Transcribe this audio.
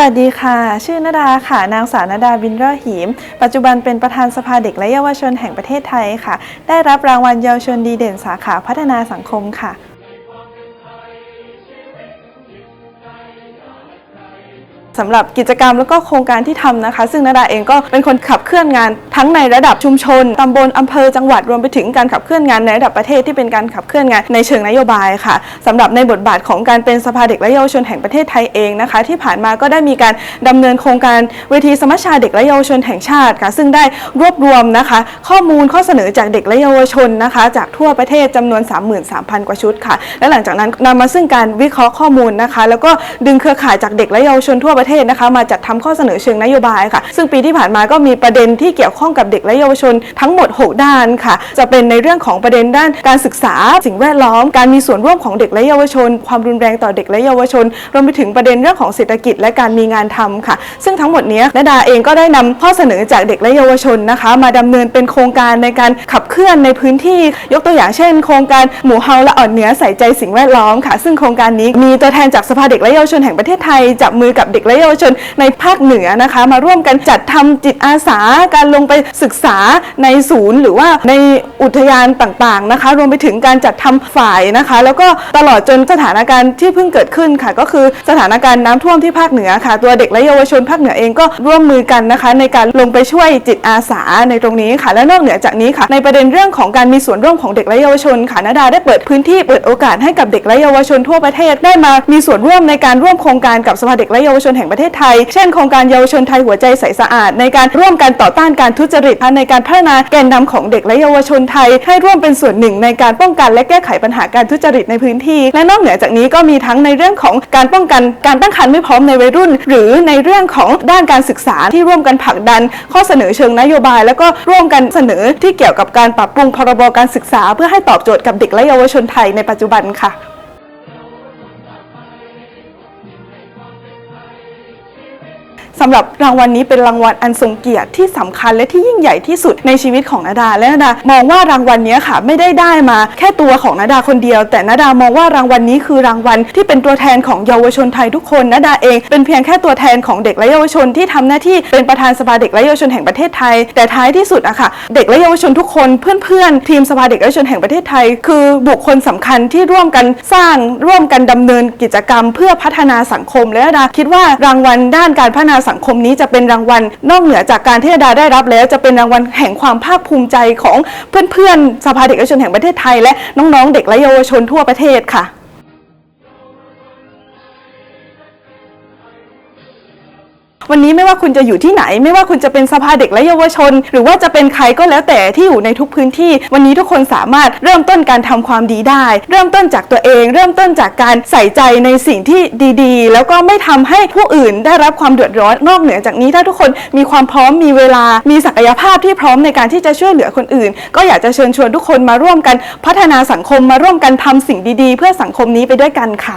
วัสดีค่ะ ชื่อนดาค่ะ นางสาวนดาบินรอหีมปัจจุบันเป็นประธานสภาเด็กและเยาวชนแห่งประเทศไทยค่ะ ได้รับรางวัลเยาวชนดีเด่นสาขาพัฒนาสังคมค่ะ สำหรับกิจกรรมแล้วก็โครงการที่ทำนะคะ ซึ่งนาดาเองก็เป็นคนขับเคลื่อนงานทั้งในระดับชุมชนตำบลอำเภอจังหวัดรวมไปถึงการขับเคลื่อนงานในระดับประเทศที่เป็นการขับเคลื่อนงานในเชิงนโยบายค่ะสำหรับในบทบาทของการเป็นสภาเด็กและเยาวชนแห่งประเทศไทยเองนะคะ ที่ผ่านมาก็ได้มีการดำเนินโครงการเวทีสมัชชาเด็กและเยาวชนแห่งชาติค่ะ ซึ่งได้รวบรวมนะคะ ข้อมูลข้อเสนอจากเด็กและเยาวชนนะคะ จากทั่วประเทศจำนวน 33,000 กว่าชุดค่ะ และหลังจากนั้นนำมาซึ่งการวิเคราะห์ข้อมูลนะคะ แล้วก็ดึงเครือข่ายจากเด็กและเยาวชนทั่วประเทศนะคะมาจัดทำข้อเสนอเชิงนโยบายค่ะ ซึ่งปีที่ผ่านมาก็มีประเด็นที่เกี่ยวข้องกับเด็กและเยาวชนทั้งหมด 6 ด้านค่ะ จะเป็นในเรื่องของประเด็นด้านการศึกษา สิ่งแวดล้อม การมีส่วนร่วมของเด็กและเยาวชน ความรุนแรงต่อเด็กและเยาวชน รวมไปถึงประเด็นเรื่องของเศรษฐกิจและการมีงานทำค่ะ ซึ่งทั้งหมดนี้นดาเองก็ได้นำข้อเสนอจากเด็กและเยาวชนนะคะ มาดำเนินเป็นโครงการในการขับเคลื่อนในพื้นที่ยกตัวอย่างเช่น โครงการหมู่เฮาและอ่อนเนื้อใส่ใจสิ่งแวดล้อมค่ะ ซึ่งโครงการนี้มีตัวแทนจากสภาเด็กและเยาวชนแห่งประเทศไทยจับมือกับเด็กและเยาวชนในภาคเหนือนะคะ มาร่วมกันจัดทำจิตอาสาการลงไปศึกษาในศูนย์ หรือว่าในอุทยานต่างๆนะคะ รวมไปถึงการจัดทำฝ่ายนะคะ แล้วก็ตลอดจนสถานการณ์ที่เพิ่งเกิดขึ้นค่ะ ก็คือสถานการณ์น้ำท่วมที่ภาคเหนือค่ะ ตัวเด็กและเยาวชนภาคเหนือเองก็ร่วมมือกันนะคะ ในการลงไปช่วยจิตอาสาในตรงนี้ค่ะ และนอกเหนือจากนี้ค่ะ ในประเด็นเรื่องของการมีส่วนร่วมของเด็กและเยาวชนค่ะนาดาได้เปิดพื้นที่เปิดโอกาสให้กับเด็กและเยาวชนทั่วประเทศได้มา มีส่วนร่วมในการร่วมโครงการกับสภาเด็กและเยาวชนแห่งประเทศไทย เช่นโครงการเยาวชนไทยหัวใจใสสะอาด ในการร่วมกันต่อต้านการทุจริตในการพัฒนาแกนนำของเด็กและเยาวชนไทย ให้ร่วมเป็นส่วนหนึ่งในการป้องกันและแก้ไขปัญหาการทุจริตในพื้นที่ และนอกเหนือจากนี้ก็มีทั้งในเรื่องของการป้องกันการตั้งครรภ์ไม่พร้อมในวัยรุ่น หรือในเรื่องของด้านการศึกษาที่ร่วมกันผลักดัน ข้อเสนอเชิงนโยบาย แล้วก็ร่วมกันเสนอที่เกี่ยวกับการปรับปรุงพรบการศึกษา เพื่อให้ตอบโจทย์กับเด็กและเยาวชนไทยในปัจจุบันค่ะ สำหรับรางวัลนี้เป็นรางวัลอันทรงเกียรติที่สำคัญและที่ยิ่งใหญ่ที่สุดในชีวิตของนาดา และนาดามองว่ารางวัลนี้ค่ะ ไม่ได้ได้มาแค่ตัวของนาดาคนเดียว แต่นาดามองว่ารางวัลนี้คือรางวัลที่เป็นตัวแทนของเยาวชนไทยทุกคนนาดาเองเป็นเพียงแค่ตัวแทนของเด็กและเยาวชนที่ทำหน้าที่เป็นประธานสภาเด็กและเยาวชนแห่งประเทศไทย แต่ท้ายที่สุดอะค่ะเด็กและเยาวชนทุกคนเพื่อนๆทีมสภาเด็กและเยาวชนแห่งประเทศไทย คือบุคคลสำคัญที่ร่วมกันสร้างร่วมกันดำเนินกิจกรรม เพื่อพัฒนาสังคมและนาดาคิดว่ารางวัลด้านการพัฒนาสังคมนี้จะเป็นรางวัลนอกเหนือจากการที่นาดาได้รับแล้ว จะเป็นรางวัลแห่งความภาคภูมิใจของเพื่อนๆสภาเด็กและเยาวชนแห่งประเทศไทย และน้องๆเด็กและเยาวชนทั่วประเทศค่ะ วันนี้ไม่ว่าคุณจะอยู่ที่ไหน ไม่ว่าคุณจะเป็นสภาเด็กและเยาวชน หรือว่าจะเป็นใครก็แล้วแต่ที่อยู่ในทุกพื้นที่ วันนี้ทุกคนสามารถเริ่มต้นการทำความดีได้ เริ่มต้นจากตัวเอง เริ่มต้นจากการใส่ใจในสิ่งที่ดีๆ แล้วก็ไม่ทำให้ผู้อื่นได้รับความเดือดร้อนนอกเหนือจากนี้ถ้าทุกคนมีความพร้อมมีเวลา มีศักยภาพที่พร้อมในการที่จะช่วยเหลือคนอื่น ก็อยากจะเชิญชวนทุกคนมาร่วมกันพัฒนาสังคมมาร่วมกันทำสิ่งดีๆ เพื่อสังคมนี้ไปด้วยกันค่ะ